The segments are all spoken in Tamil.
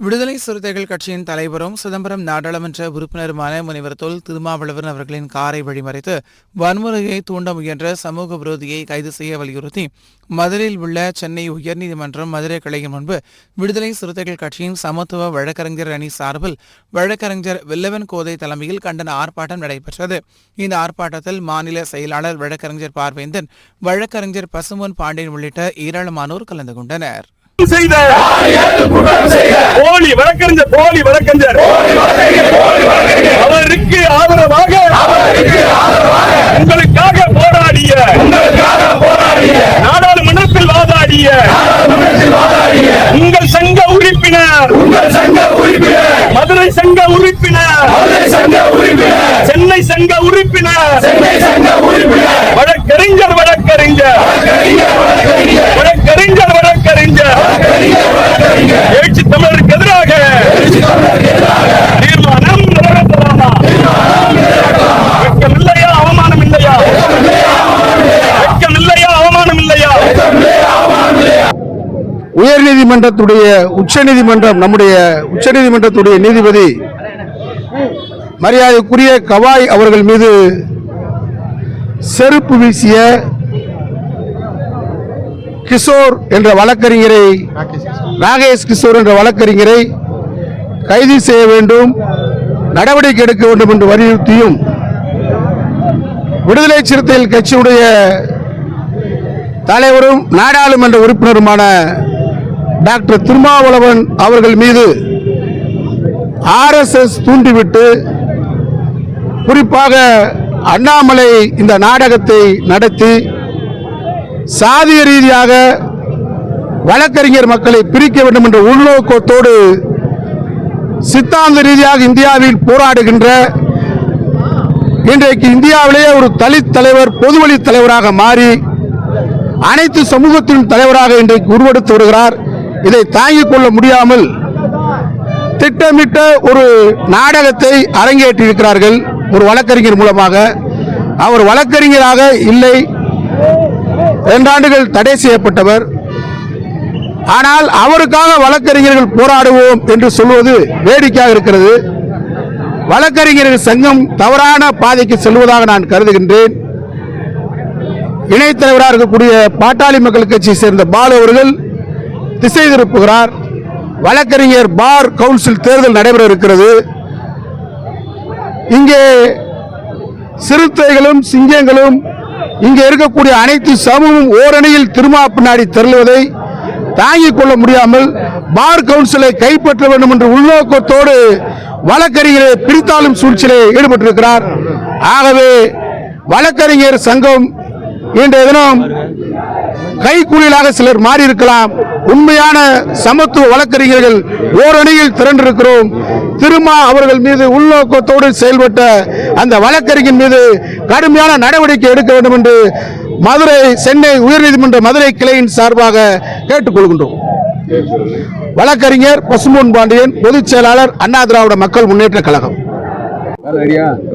விடுதலை சிறுத்தைகள் கட்சியின் தலைவரும் சிதம்பரம் நாடாளுமன்ற உறுப்பினருமான முனைவர் தொல் திருமாவளவன் அவர்களின் காரை வழிமறைத்து வன்முறையை தூண்ட முயன்ற சமூக விரோதியை கைது செய்ய வலியுறுத்தி மதுரையில் உள்ள சென்னை உயர்நீதிமன்றம் மதுரை கிளையின் முன்பு விடுதலை சிறுத்தைகள் கட்சியின் சமத்துவ வழக்கறிஞர் அணி சார்பில் வழக்கறிஞர் வில்லவன் கோதை தலைமையில் கண்டன ஆர்ப்பாட்டம் நடைபெற்றது. இந்த ஆர்ப்பாட்டத்தில் மாநில செயலாளர் வழக்கறிஞர் பார்வேந்தன் வழக்கறிஞர் பசுமன் பாண்டியன் உள்ளிட்ட ஏராளமானோர் கலந்து கொண்டனர். செய்த. போலி வழக்கறிஞர் போலி வழக்கறிஞர். அவருக்கு ஆதரவாக உங்களுக்காக போராடிய நாடாளுமன்றத்தில் வாதாடிய உங்கள் சங்க உறுப்பினர் மதுரை சங்க உறுப்பினர் சென்னை சங்க உறுப்பினர் வழக்கறிஞர் வழக்கறிஞர் வழக்கறிஞர் வழக்கறிஞர். எழுச்சி தமிழருக்கு எதிராக தீர்மானம் நிறைவேற்றலாமா? வெட்கம் இல்லையா அவமானம் இல்லையா வெட்கம் இல்லையா அவமானம் இல்லையா உயர்நீதிமன்றத்துடைய உச்சநீதிமன்றம் நம்முடைய உச்சநீதிமன்றத்துடைய நீதிபதி மரியாதைக்குரிய கவாய் அவர்கள் மீது செருப்பு வீசிய கிஷோர் என்ற வழக்கறிஞரை நாகேஷ் கிஷோர் என்ற வழக்கறிஞரை கைது செய்ய வேண்டும் நடவடிக்கை எடுக்க வேண்டும் என்று வலியுறுத்தியும் விடுதலை சிறுத்தைகள் கட்சியுடைய தலைவரும் நாடாளுமன்ற உறுப்பினருமான டாக்டர் திருமாவளவன் அவர்கள் மீது ஆர்எஸ்எஸ் தூண்டிவிட்டு குறிப்பாக அண்ணாமலை இந்த நாடகத்தை நடத்தி சாதிய ரீதியாக வழக்கறிஞர் மக்களை பிரிக்க வேண்டும் என்ற உள்நோக்கத்தோடு சித்தாந்த ரீதியாக இந்தியாவில் போராடுகின்ற இன்றைக்கு இந்தியாவிலேயே ஒரு தலித் தலைவர் பொதுவழி தலைவராக மாறி அனைத்து சமூகத்தின் தலைவராக இன்றைக்கு உருவெடுத்து வருகிறார். இதை தாங்கிக் கொள்ள முடியாமல் திட்டமிட்ட ஒரு நாடகத்தை அரங்கேற்றிருக்கிறார்கள் ஒரு வழக்கறிஞர் மூலமாக. அவர் வழக்கறிஞராக இல்லை. இரண்டாண்டுகள் தடை செய்யப்பட்டவர். ஆனால் அவருக்காக வழக்கறிஞர்கள் போராடுவோம் என்று சொல்வது வேடிக்கையாக இருக்கிறது. வழக்கறிஞர்கள் சங்கம் தவறான பாதைக்கு செல்வதாக நான் கருதுகின்றேன். இணைத்தலைவராக இருக்கக்கூடிய பாட்டாளி மக்கள் கட்சியை சேர்ந்த பாலு அவர்கள் திசை திருப்புகிறார் வழக்கறிஞர் பார் கவுன்சில் தேர்தல் நடைபெற இருக்கிறது. இங்கே சிறுத்தைகளும் சிங்கங்களும் இங்கே இருக்கக்கூடிய அனைத்து சமூகமும் ஓரணியில் திருமா பின்னாடி திரளுவதை தாங்கிக் கொள்ள முடியாமல் பார் கவுன்சிலை கைப்பற்ற வேண்டும் என்ற உள்நோக்கத்தோடு வழக்கறிஞரை பிரித்தாளும் சூழ்ச்சியிலே ஈடுபட்டிருக்கிறார். ஆகவே வழக்கறிஞர் சங்கம் இன்றைய தினம் கைகூலிகளாக சிலர் மாறி இருக்கலாம் உண்மையான சமத்துவ வழக்கறிஞர்கள் ஓரணியில் திரண்டிருக்கிறோம். திருமா அவர்கள் மீது உள்நோக்கத்தோடு செயல்பட்ட அந்த வழக்கறிஞர் மீது கடுமையான நடவடிக்கை எடுக்க வேண்டும் என்று மதுரை சென்னை உயர்நீதிமன்ற மதுரை கிளையின் சார்பாக கேட்டுக்கொள்கின்றோம். வழக்கறிஞர் பசும்பொன் பாண்டியன் பொதுச் செயலாளர் அண்ணா திராவிட மக்கள் முன்னேற்ற கழகம்.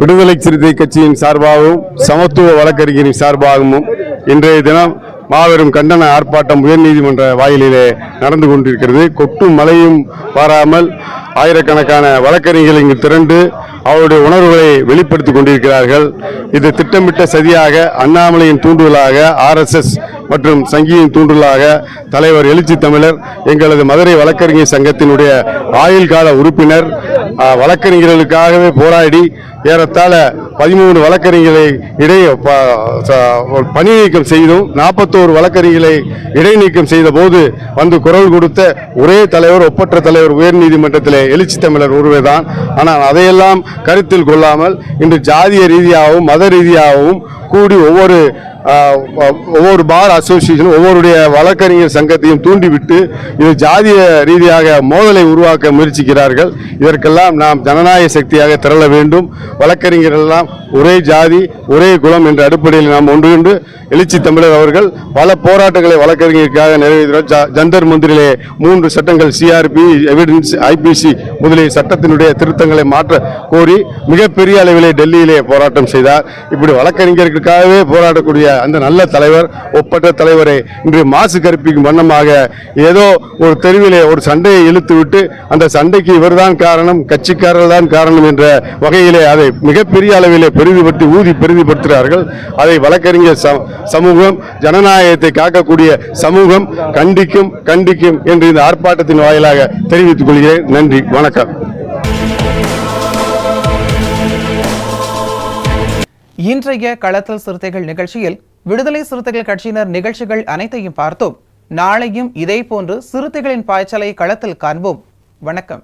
விடுதலை சிறுத்தை கட்சியின் சார்பாகவும் சமத்துவ வழக்கறிஞரின் சார்பாகவும் இன்றைய தினம் மாபெரும் கண்டன ஆர்ப்பாட்டம் உயர்நீதிமன்ற வாயிலிலே நடந்து கொண்டிருக்கிறது. கொட்டும் மழையும் பாராமல் ஆயிரக்கணக்கான வழக்கறிஞர்கள் இங்கு திரண்டு அவருடைய உணர்வுகளை வெளிப்படுத்திக் கொண்டிருக்கிறார்கள். இது திட்டமிட்ட சதியாக அண்ணாமலையின் தூண்டுதலாக ஆர்எஸ்எஸ் மற்றும் சங்கியின் தூண்டுதலாக தலைவர் எழுச்சி தமிழர் எங்களது மதுரை வழக்கறிஞர் சங்கத்தினுடைய ஆயுள் கால உறுப்பினர் வழக்கறிஞர்களுக்காகவே போராடி ஏறத்தாழ பதிமூணு வழக்கறிஞர்களை இடையே ப- பணி நீக்கம் செய்தும் நாற்பத்தோரு வழக்கறிஞர்களை இடைநீக்கம் செய்த போது வந்து குரல் கொடுத்த ஒரே தலைவர் ஒப்பற்ற தலைவர் உயர்நீதிமன்றத்தில் எழுச்சி தமிழர் ஒருவர்தான். ஆனால் அதையெல்லாம் கருத்தில் கொள்ளாமல் இன்று ஜாதிய ரீதியாகவும் மத ரீதியாகவும் கூடி ஒவ்வொரு ஒவ்வொரு பார் அசோசியேஷன் ஒவ்வொருடைய வழக்கறிஞர் சங்கத்தையும் தூண்டிவிட்டு இது ஜாதிய ரீதியாக மோதலை உருவாக்க முயற்சிக்கிறார்கள். இதற்கெல்லாம் நாம் ஜனநாயக சக்தியாக திரள வேண்டும். வழக்கறிஞர்களெல்லாம் ஒரே ஜாதி ஒரே குலம் என்ற அடிப்படையில் நாம் ஒன்றுகொண்டு எழுச்சி தமிழர் அவர்கள் பல போராட்டங்களை வழக்கறிஞருக்காக நிறைவேற்றுகிறார் ஜந்தர் மந்திரிலே மூன்று சட்டங்கள் சிஆர்பி எவிடன்ஸ் ஐபிசி முதலிய சட்டத்தினுடைய திருத்தங்களை மாற்ற கோரி மிகப்பெரிய அளவிலே டெல்லியிலே போராட்டம் செய்தார். இப்படி வழக்கறிஞர்களுக்காகவே போராடக்கூடிய அந்த நல்ல தலைவர் ஒப்பற்ற தலைவரை இன்று மாசு கற்பிக்கும் வண்ணமாக ஏதோ ஒரு தெருவிலே ஒரு சண்டையை இழுத்து விட்டு அந்த சண்டைக்கு இவர்தான் காரணம் கட்சிக்காரர்கள் தான் காரணம் என்ற வகையிலே அதை மிகப்பெரிய அளவிலே பெரிதுபடுத்தி ஊதி பெரிதுபடுத்துகிறார்கள். அதை வழக்கறிஞர் சமூகம் ஜனநாயகத்தை காக்கக்கூடிய சமூகம் கண்டிக்கும் கண்டிக்கும் என்று இந்த ஆர்ப்பாட்டத்தின் வாயிலாக தெரிவித்துக் கொள்கிறேன். நன்றி வணக்கம். இன்றைய களத்தல் சிறுத்தைகள் நிகழ்ச்சியில் விடுதலை சிறுத்தைகள் கட்சியினர் நிகழ்ச்சிகள் அனைத்தையும் பார்த்தோம். நாளையும் இதே போன்று சிறுத்தைகளின் பாய்ச்சலை களத்தில் காண்போம். வணக்கம்.